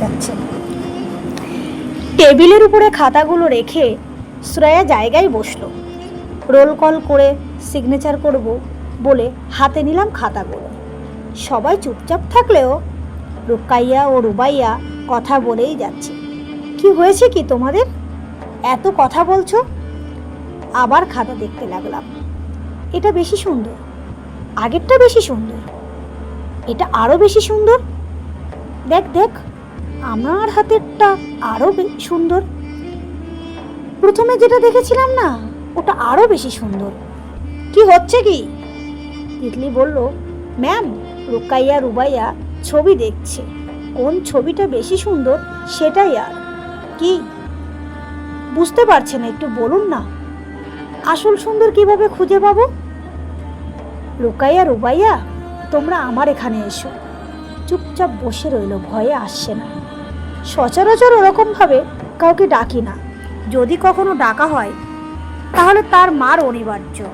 যাচ্ছে। টেবিলের উপরে খাতাগুলো রেখে শ্রেয়া জায়গায় বসল। রোল কল করে সিগনেচার করব বলে হাতে নিলাম খাতাগুলো। সবাই চুপচাপ থাকলেও রুকাইয়া ও রুবাইয়া কথা বলেই যাচ্ছে। কি হয়েছে কি তোমাদের? এত কথা বলছো? আবার খাতা দেখতে লাগলাম। এটা বেশি সুন্দর। আগেরটা বেশি সুন্দর। এটা আরও বেশি সুন্দর। দেখ দেখ। আমার হাতেরটা আরও সুন্দর। প্রথমে যেটা দেখেছিলাম না, ওটা আরও বেশি সুন্দর। কি হচ্ছে কি? তিতলি বলল, ম্যাম, রুকাইয়া রুবাইয়া ছবি দেখছে। কোন ছবিটা বেশি সুন্দর সেটাই আর। কি? বুঝতে পারছে না, একটু বলুন না। আসল সুন্দর কীভাবে খুঁজে পাবো? রুকাইয়া, রুবাইয়া, তোমরা আমার এখানে এসো। চুপচাপ বসে রইল, ভয়ে আসছে না। সচরাচর ওরকমভাবে কাউকে ডাকি না। যদি কখনো ডাকা হয়, তাহলে তার মার অনিবার্য।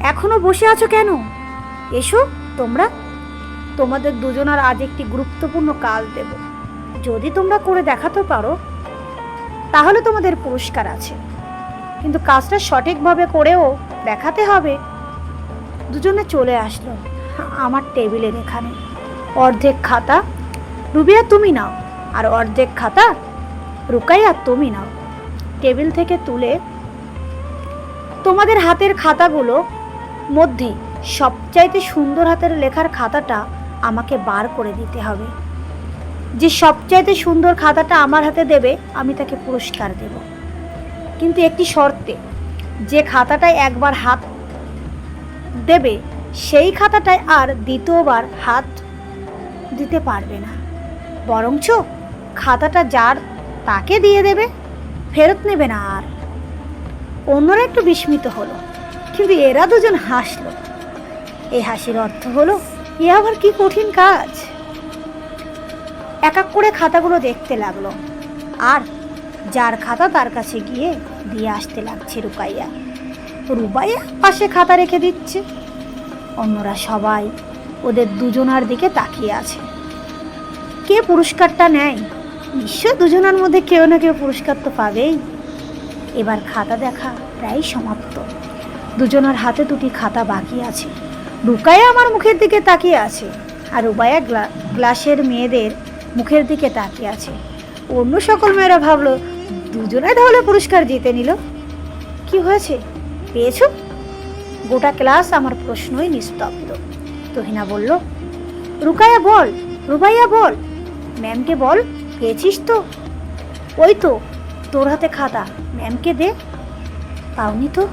এখনও বসে আছো কেন? এসো, তোমরা। তোমাদের দুজনার আজ একটি গুরুত্বপূর্ণ কাজ দেব। যদি তোমরা করে দেখাতে পারো, তাহলে তোমাদের পুরস্কার আছে। কিন্তু কাজটা সঠিকভাবে করেও দেখাতে হবে। দুজনে চলে আসলো আমার টেবিলের এখানে। অর্ধেক খাতা। রুবিয়া, তুমি নাও। আর অর্ধেক খাতা রুকাইয়া তুমি নাও। টেবিল থেকে তুলে তোমাদের হাতের খাতাগুলো মধ্যে সবচাইতে সুন্দর হাতের লেখার খাতাটা আমাকে বার করে দিতে হবে। যে সবচাইতে সুন্দর খাতাটা আমার হাতে দেবে, আমি তাকে পুরস্কার দেব। কিন্তু একটি শর্তে, যে খাতাটায় একবার হাত দেবে, সেই খাতাটায় আর দ্বিতীয়বার হাত দিতে পারবে না। বরঞ্চ খাতাটা যার, তাকে দিয়ে দেবে, ফেরত নেবে না আর। অন্যরা একটু বিস্মিত হলো, কিন্তু এরা দুজন হাসলো। এই হাসির অর্থ হলো, এ আবার কি কঠিন কাজ? এক এক করে খাতাগুলো দেখতে লাগল, আর যার খাতা তার কাছে গিয়ে দিয়ে আসতে লাগছে রুকাইয়া। রুবাইয়া পাশে খাতা রেখে দিচ্ছে। অন্যরা সবাই ওদের দুজনার দিকে তাকিয়ে আছে। কে পুরস্কারটা নেয়? নিশ্চয় দুজনার মধ্যে কেউ না কেউ পুরস্কার তো পাবেই। এবার খাতা দেখা প্রায় সমাপ্ত। দুজনার হাতে দুটি খাতা বাকি আছে। রুকায়া আমার মুখের দিকে তাকিয়ে আছে আর রুবায়া গ্লা, গ্লাসের মেয়েদের মুখের দিকে তাকিয়ে আছে। অন্য সকল মেয়েরা ভাবলো, দুজনে তাহলে পুরস্কার জিতে নিল। কি হয়েছে? পেয়েছ? গোটা ক্লাস আমার প্রশ্নই নিস্তব্ধ। তহিনা বলল রুকায়া বল, রুবাইয়া বল। ম্যামকে বল। পেয়েছিস তো? ওই তো, তোর হাতে খাতা। ম্যামকে দে। পাওনি তো।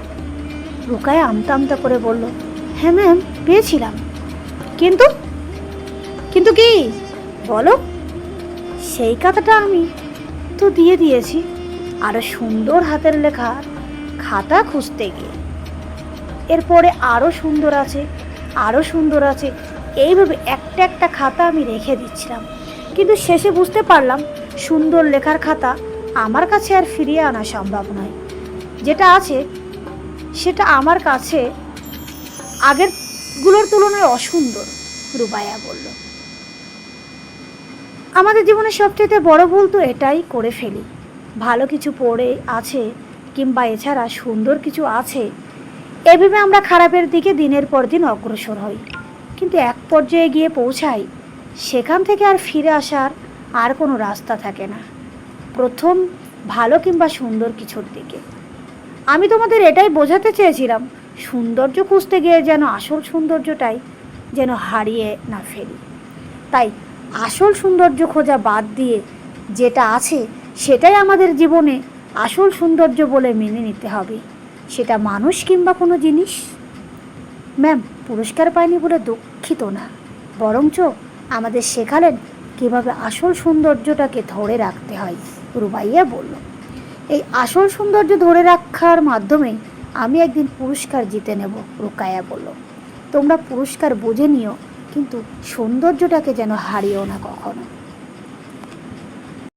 রুকায় আমতা আমতা করে বলল হ্যাঁ ম্যাম, পেয়েছিলাম। কিন্তু কিন্তু কি? বলো। সেই খাতাটা আমি তো দিয়ে দিয়েছি। আরও সুন্দর হাতের লেখা খাতা খুঁজতে গিয়ে। এরপরে আরও সুন্দর আছে আরও সুন্দর আছে। এইভাবে একটা একটা খাতা আমি রেখে দিচ্ছিলাম। কিন্তু শেষে বুঝতে পারলাম সুন্দর লেখার খাতা আমার কাছে আর ফিরিয়ে আনা সম্ভব নয়। যেটা আছে, সেটা আমার কাছে আগেরগুলোর তুলনায় অসুন্দর, রুবাইয়া বলল। আমাদের জীবনে সবচেয়ে বড় ভুল তো এটাই করে ফেলি। ভালো কিছু পড়ে আছে কিংবা এছাড়া সুন্দর কিছু আছে, এভাবে আমরা খারাপের দিকে দিনের পর দিন অগ্রসর হই। কিন্তু এক পর্যায়ে গিয়ে পৌঁছাই সেখান থেকে আর ফিরে আসার আর কোনো রাস্তা থাকে না। প্রথম ভালো কিংবা সুন্দর কিছুর দিকে। আমি তোমাদের এটাই বোঝাতে চেয়েছিলাম, সৌন্দর্য খুঁজতে গিয়ে যেন আসল সৌন্দর্যটাই যেন হারিয়ে না ফেলি তাই আসল সৌন্দর্য খোঁজা বাদ দিয়ে যেটা আছে সেটাই আমাদের জীবনে আসল সৌন্দর্য বলে মেনে নিতে হবে। সেটা মানুষ কিংবা কোনো জিনিস? ম্যাম, পুরস্কার পায়নি বলে দুঃখিত না। বরঞ্চ আমাদের শেখালেন কীভাবে আসল সৌন্দর্যটাকে ধরে রাখতে হয়। রুবাইয়া বলল, এই আসল সৌন্দর্য ধরে রাখার মাধ্যমে আমি একদিন পুরস্কার জিতে নেব রুকায়া বলল। তোমরা পুরস্কার বুঝে নিও, কিন্তু সৌন্দর্যটাকে যেন হারিও না কখনো।